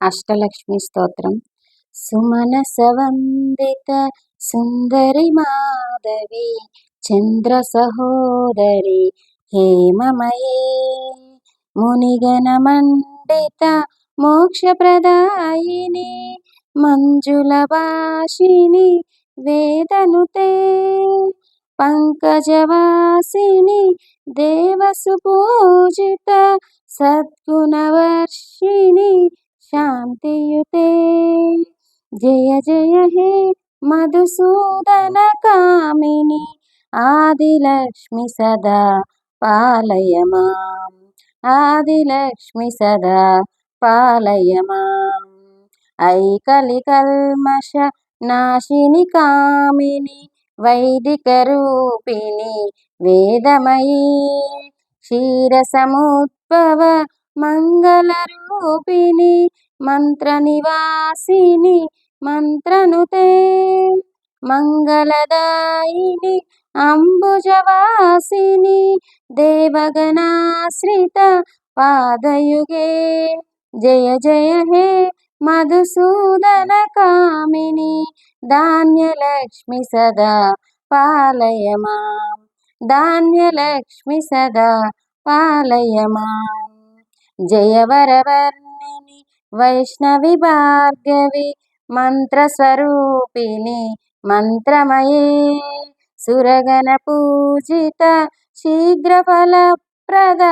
అష్టలక్ష్మి స్తోత్రం. సుమనసవందిత సుందరి మాధవి చంద్ర సహోదరి హేమమయే. మునిగణమండిత మోక్షప్రదాయిని మంజుల భాషిని వేదనుతే పంకజవాసిని దేవసు పూజిత సద్గుణవర్షిణి శాంతియుతే జయ జయ హే మధుసూదన కామిని ఆదిలక్ష్మి సదా పాలయ మాం ఆదిలక్ష్మి సదా పాలయ మాం ఐకలి కల్మష నాశిని కామిని వైదిక రూపిణి వేదమయీ క్షీరసముద్భవ మంగళరూపిణి మంత్ర నివాసిని మంత్రనుతే మంగళదాయిని అంబుజవాసిని దేవగణాశ్రిత పాదయుగే. జయ జయ హే మధుసూదన కామిని ధాన్యలక్ష్మి సదా పాలయ మాం ధాన్యలక్ష్మి సదా పాలయ మాం జయవరవర్ణిని వైష్ణవి భార్గవి మంత్రస్వరూపిణి మంత్రమయే సురగణ పూజిత శీఘ్రఫలప్రద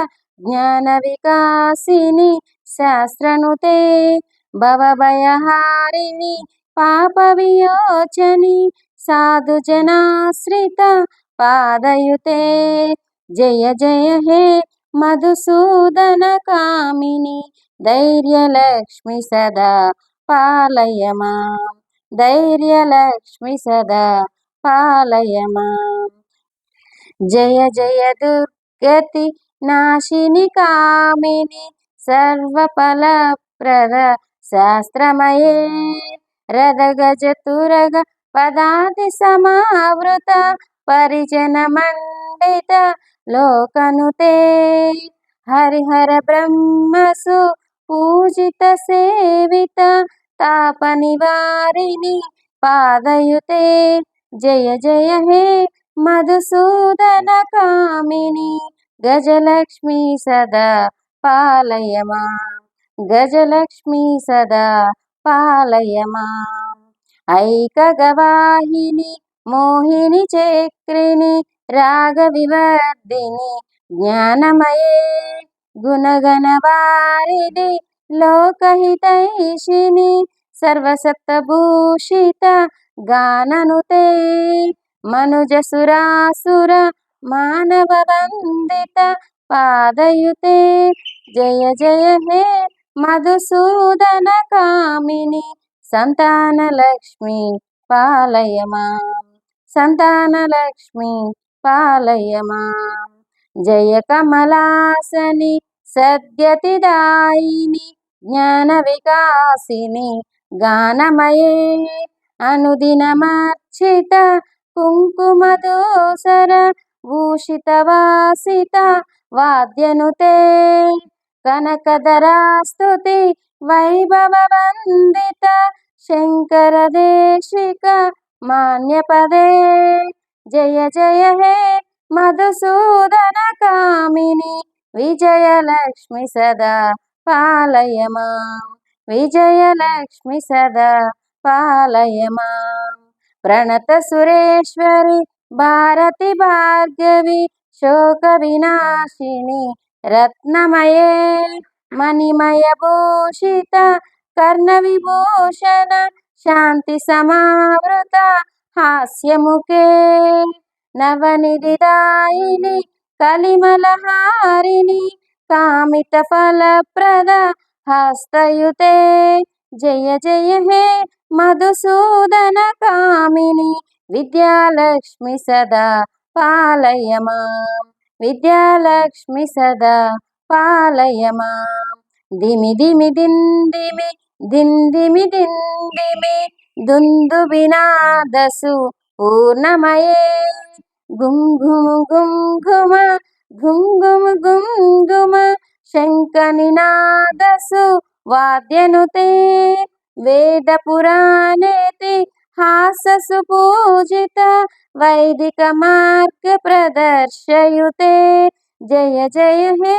జ్ఞాన వికాసిని శాస్త్రనుతే భవభయహారిణి పాప వియోచని సాధుజనాశ్రిత పాదయుతే జయ జయ హే మధుసూదన కామిని ధైర్యలక్ష్మి సదా పాలయమా. ధైర్యలక్ష్మి సదా పాలయమా. జయ జయ దుర్గతి నాశిని కామిని సర్వఫలప్రద శాస్త్రమయే. రథగజ తురగ పదాతి సమావృత పరిజన మండిత లోకనుతే హరిహర బ్రహ్మసు పూజిత సేవిత తాప నివారిణి పాదయుతే. జయ జయ హే మధుసూదన కామిని గజలక్ష్మి సదా పాలయమా. గజలక్ష్మి సదా పాలయమా. ఐకగవాహిని మోహిని చక్రిని రాగ వివర్ధిని జ్ఞానమయే గుణగణవారిది లోకహితైషిని సర్వసప్తభూషిత గాననుతే మనుజసురాసుర మానవ వందిత పాదయుతే. జయ జయ హే మధుసూదన కామిని సంతానలక్ష్మి పాలయమా సంతానలక్ష్మి పాలయమా? జయ కమలాసని సద్యతిదాయిని జ్ఞాన వికాసిని గానమయే అనుదినమర్చిత కుంకుమదోసర భూషిత వాసిత వాద్యనుతే కనకదరాస్తుతి వైభవ వందిత శంకర దేశిక మాన్యపదే. జయ జయ హే మధుసూదన కామిని విజయలక్ష్మి సదా పాలయమా విజయలక్ష్మి సదా పాలయమా. ప్రణత సురేశ్వరి భారతి భార్గవి శోక వినాశిని రత్నమయే మణిమయ భూషిత కర్ణ విభూషణ శాంతి సమావృత హాస్యముకే నవనిధిదాయిని కలిమలహారిణి కామిత ఫలప్రద హస్తయుతే జయ జయ హే మధుసూదన కామిని విద్యాలక్ష్మి సదా పాలయ మాం విద్యాలక్ష్మి సదా పాలయ మాం దిమి దిమి దిందిమి దిందిమి దిందిమి దుందుబినాదసు పూర్ణమయే. గుంగుము గుంగుమ గుంగుము గుంగుమ శంఖనినాదసు వాద్యనుతే వేదపురాణేతి హాససు పూజిత వైదిక మార్గ ప్రదర్శయుతే జయ జయ హే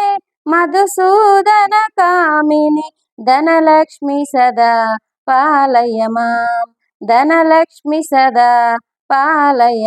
మధుసూదన కామిని ధనలక్ష్మి సదా. పాలయ మాం ధనలక్ష్మి సదా పాలయ